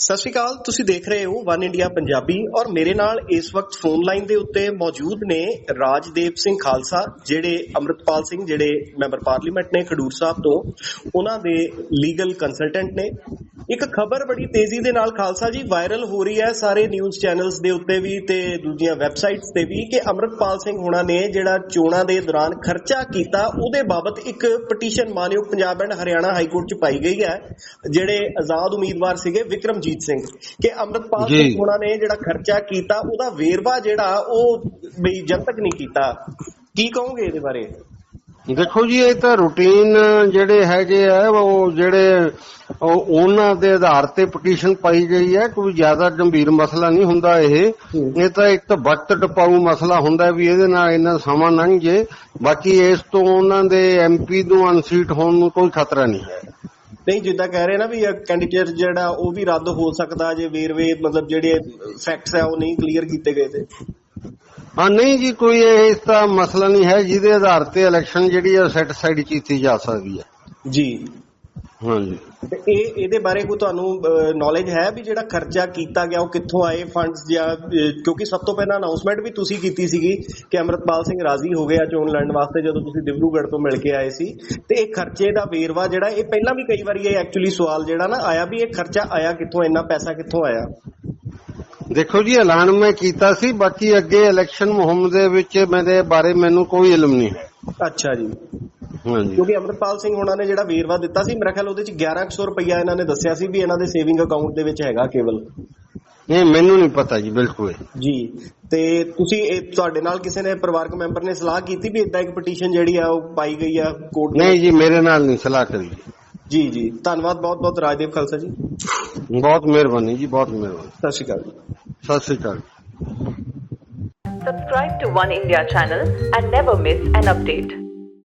ਸਤਿ ਸ਼੍ਰੀ ਅਕਾਲ, ਤੁਸੀਂ ਦੇਖ ਰਹੇ ਹੋ ਵਨ ਇੰਡੀਆ ਪੰਜਾਬੀ ਔਰ ਮੇਰੇ ਨਾਲ ਇਸ ਵਕਤ ਫੋਨ ਲਾਈਨ ਦੇ ਉੱਤੇ ਮੌਜੂਦ ਨੇ ਰਾਜਦੇਵ ਸਿੰਘ ਖਾਲਸਾ, ਜਿਹੜੇ ਅਮਰਤਪਾਲ ਸਿੰਘ, ਜਿਹੜੇ ਮੈਂਬਰ ਪਾਰਲੀਮੈਂਟ ਨੇ ਖਡੂਰ ਸਾਹਿਬ ਤੋਂ, ਉਹਨਾਂ ਦੇ ਲੀਗਲ ਕੰਸਲਟੈਂਟ ਨੇ। ਇੱਕ ਖਬਰ ਬੜੀ ਤੇਜ਼ੀ ਦੇ ਨਾਲ ਖਾਲਸਾ ਜੀ ਵਾਇਰਲ ਹੋ ਰਹੀ ਹੈ। ਸਾਰੇ ਨਿਊਜ਼ ਚੈਨਲਸ ਦੇ ਉੱਤੇ ਵੀ ਤੇ ਦੂਜੀਆਂ ਵੈਬਸਾਈਟਸ ਤੇ ਵੀ ਕਿ ਅਮਰਤਪਾਲ ਸਿੰਘ ਹੋਣਾ ਨੇ ਜਿਹੜਾ ਚੋਣਾਂ ਦੇ ਦੌਰਾਨ ਖਰਚਾ ਕੀਤਾ ਉਹਦੇ ਬਾਬਤ ਇੱਕ ਪਟੀਸ਼ਨ ਮਾਨਯੋਗ Punjab and Haryana high court 'ਚ ਪਾਈ ਗਈ ਹੈ ਜਿਹੜੇ ਆਜ਼ਾਦ ਉਮੀਦਵਾਰ ਸੀਗੇ ਵਿਕਰਮਜੀਤ ਸਿੰਘ। ਕਿ ਅਮਰਤਪਾਲ। ਸਿੰਘ ਹੋਣਾ ਨੇ ਜਿਹੜਾ ਖਰਚਾ ਕੀਤਾ ਉਹਦਾ ਵੇਰਵਾ ਜਿਹੜਾ ਉਹ ਵੀ ਜਨਤਕ ਨਹੀਂ ਕੀਤਾ। ਕੀ ਕਹੋਗੇ ਇਹਦੇ ਬਾਰੇ? ਦੇਖੋ ਜੀ ਇਹ ਤਾਂ ਰੂਟੀਨ ਜਿਹੜੇ ਹੈਗੇ ਆ ਉਹ ਜਿਹੜੇ ਉਹ ਉਹਨਾਂ ਦੇ ਆਧਾਰ ਤੇ ਪਟੀਸ਼ਨ ਪਾਈ ਗਈ ਹੈ। ਕੋਈ ਜ਼ਿਆਦਾ ਗੰਭੀਰ ਮਸਲਾ ਨਹੀਂ ਹੁੰਦਾ ਇਹ। ਇਹ ਤਾਂ ਇੱਕ ਤਾਂ ਵਕਤ ਟਪਾਊ ਮਸਲਾ ਹੁੰਦਾ ਵੀ ਇਹਦੇ ਨਾਲ ਇੰਨਾ ਸਮਾਂ ਲੰਘ ਜੇ। ਬਾਕੀ ਇਸ ਤੋਂ ਉਹਨਾਂ ਦੇ ਐਮਪੀ ਨੂੰ ਅਨਸੀਟ ਹੋਣ ਨੂੰ ਕੋਈ ਖਤਰਾ ਨਹੀਂ ਹੈ। ਨਹੀਂ ਜਿੱਦਾਂ ਕਹਿ ਰਹੇ ਨਾ ਵੀ ਕੈਂਡੀਡੇਟ ਜਿਹੜਾ ਉਹ ਵੀ ਰੱਦ ਹੋ ਸਕਦਾ ਜੇ ਵੇਰਵੇ ਮਤਲਬ ਜਿਹੜੇ ਫੈਕਟਸ ਆ ਉਹ ਨਹੀਂ ਕਲੀਅਰ ਕੀਤੇ ਗਏ ਤੇ। ਹਾਂ ਨਹੀਂ ਜੀ ਕੋਈ ਇਹ ਇਸ ਦਾ ਮਸਲਾ ਨਹੀਂ ਹੈ ਜਿਹਦੇ ਆਧਾਰ ਤੇ ਇਲੈਕਸ਼ਨ ਜਿਹੜੀ ਹੈ ਸੈਟ ਸਾਈਡ ਕੀਤੀ ਜਾ ਸਕਦੀ ਹੈ ਜੀ। ਹਾਂਜੀ ਤੇ ਇਹ ਇਹਦੇ ਬਾਰੇ ਕੋਈ ਤੁਹਾਨੂੰ ਨੌਲੇਜ ਹੈ ਵੀ ਜਿਹੜਾ ਖਰਚਾ ਕੀਤਾ ਗਿਆ ਉਹ ਕਿੱਥੋਂ ਆਏ ਫੰਡਸ ਜਾਂ ਕਿਉਂਕਿ ਸਭ ਤੋਂ ਪਹਿਲਾਂ ਅਨਾਉਂਸਮੈਂਟ ਵੀ ਤੁਸੀਂ ਕੀਤੀ ਸੀਗੀ ਕਿ ਅਮਰਤਪਾਲ ਸਿੰਘ ਰਾਜ਼ੀ ਹੋ ਗਿਆ ਚੋਣ ਲੜਨ ਵਾਸਤੇ ਜਦੋਂ ਤੁਸੀਂ ਦਿਬਰੂਗੜ੍ਹ ਤੋਂ ਮਿਲ ਕੇ ਆਏ ਸੀ। ਤੇ ਇਹ ਖਰਚੇ ਦਾ ਵੇਰਵਾ ਜਿਹੜਾ ਇਹ ਪਹਿਲਾਂ ਵੀ ਕਈ ਵਾਰੀ ਇਹ ਐਕਚੁਅਲੀ ਸਵਾਲ ਜਿਹੜਾ ਨਾ ਆਇਆ ਵੀ ਇਹ ਖਰਚਾ ਆਇਆ ਕਿੱਥੋਂ ਇੰਨਾ ਪੈਸਾ ਕਿੱਥੋਂ ਆਇਆ? ਦੇਖੋ ਜੀ ਐਲਾਨ ਮੈਂ ਕੀਤਾ ਸੀ ਬਾਕੀ ਅੱਗੇ ਇਲੈਕਸ਼ਨ ਮੁਹਿੰਮ ਦੇ ਵਿੱਚ ਮੇਰੇ ਬਾਰੇ ਮੈਨੂੰ ਕੋਈ ਇਲਮ ਨਹੀਂ ਹੈ। ਅੱਛਾ ਜੀ। ਹਾਂਜੀ। ਕਿਉਂਕਿ ਅਮਰਪਾਲ ਸਿੰਘ ਉਹਨਾਂ ਨੇ ਜਿਹੜਾ ਵੇਰਵਾ ਦਿੱਤਾ ਸੀ ਮੇਰਾ ਖਿਆਲ ਉਹਦੇ ਚ 1100 ਰੁਪਇਆ ਇਹਨਾਂ ਨੇ ਦੱਸਿਆ ਸੀ ਵੀ ਇਹਨਾਂ ਦੇ ਸੇਵਿੰਗ ਅਕਾਊਂਟ ਦੇ ਵਿੱਚ ਹੈਗਾ ਕੇਵਲ। ਨਹੀਂ ਮੈਨੂੰ ਨਹੀਂ ਪਤਾ ਜੀ ਬਿਲਕੁਲ ਜੀ ਤੇ ਤੁਸੀਂ ਇਹ ਤੁਹਾਡੇ ਨਾਲ ਕਿਸੇ ਨੇ ਪਰਿਵਾਰਕ ਮੈਂਬਰ ਨੇ ਸਲਾਹ ਕੀਤੀ ਵੀ ਇਦਾਂ ਇੱਕ ਪਟੀਸ਼ਨ ਜਿਹੜੀ ਆ ਉਹ ਪਾਈ ਗਈ ਆ ਕੋਰਟ ਨਹੀਂ ਜੀ ਮੇਰੇ ਨਾਲ ਨਹੀਂ ਸਲਾਹ ਕਰੀ। ਜੀ ਜੀ ਧੰਨਵਾਦ ਬਹੁਤ ਬਹੁਤ ਰਾਜਦੇਵ ਖਾਲਸਾ ਜੀ ਬਹੁਤ ਮਿਹਰਬਾਨੀ ਜੀ ਬਹੁਤ ਮਿਹਰਬਾਨੀ ਸਤਿ ਸ਼੍ਰੀ ਅਕਾਲ ਜੀ ਸਤਿ ਸ੍ਰੀ ਅਕਾਲ Subscribe to One India channel and never miss an update.